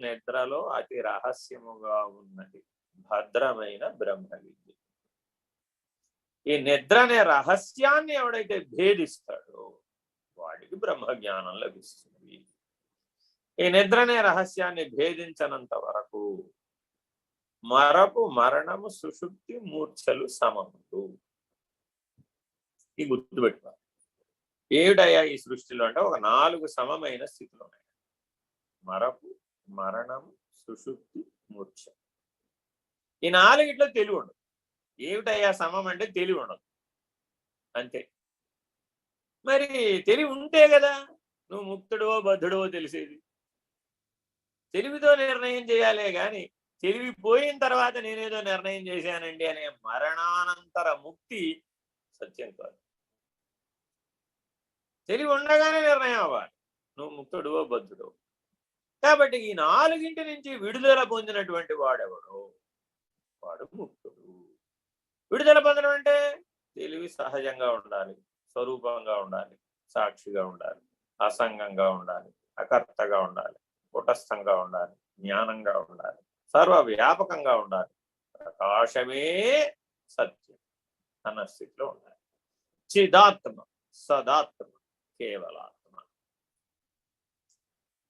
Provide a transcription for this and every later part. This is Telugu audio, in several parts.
నిద్రలో అతి రహస్యముగా ఉన్నది భద్రమైన బ్రహ్మ విద్య ఈ నిద్ర అనే రహస్యాన్ని ఎవడైతే భేదిస్తాడో వాడికి బ్రహ్మ జ్ఞానం లభిస్తుంది. ఈ నిద్ర అనే రహస్యాన్ని భేదించనంత వరకు మరపు మరణము సుషుప్తి మూర్ఛలు సమములు ఈ గుర్తుపెట్టుకోవాలి ఏమిటయ్యా ఈ సృష్టిలో అంటే ఒక నాలుగు సమమైన స్థితులు ఉన్నాయి మరపు మరణం సుషుప్తి మూర్ఛ. ఈ నాలుగిట్లో తెలివి ఉండదు. ఏమిటయ్యా సమం అంటే తెలివి ఉండదు. అంతే. మరి తెలివి ఉంటే కదా నువ్వు ముక్తుడో బద్ధుడో తెలిసేది. తెలివితో నిర్ణయం చేయాలే గాని తెలివి పోయిన తర్వాత నేనేదో నిర్ణయం చేశానండి అనే మరణానంతర ముక్తి సత్యం కాదు. తెలివి ఉండగానే నిర్ణయం అవ్వాలి. నువ్వు ముక్తుడువో బద్ధుడో కాబట్టి ఈ నాలుగింటి నుంచి విడుదల పొందినటువంటి వాడెవడు? వాడు ముక్తుడు. విడుదల పొందడం అంటే తెలివి సహజంగా ఉండాలి స్వరూపంగా ఉండాలి సాక్షిగా ఉండాలి అసంగంగా ఉండాలి అకర్తగా ఉండాలి కుటస్థంగా ఉండాలి జ్ఞానంగా ఉండాలి సర్వవ్యాపకంగా ఉండాలి. ప్రకాశమే సత్యం. అన్న స్థితిలో ఉండాలి. చిదాత్మ సదాత్మ కేవలాత్మ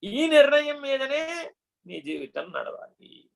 ఈ నిర్ణయం మీదనే నీ జీవితం నడవాలి.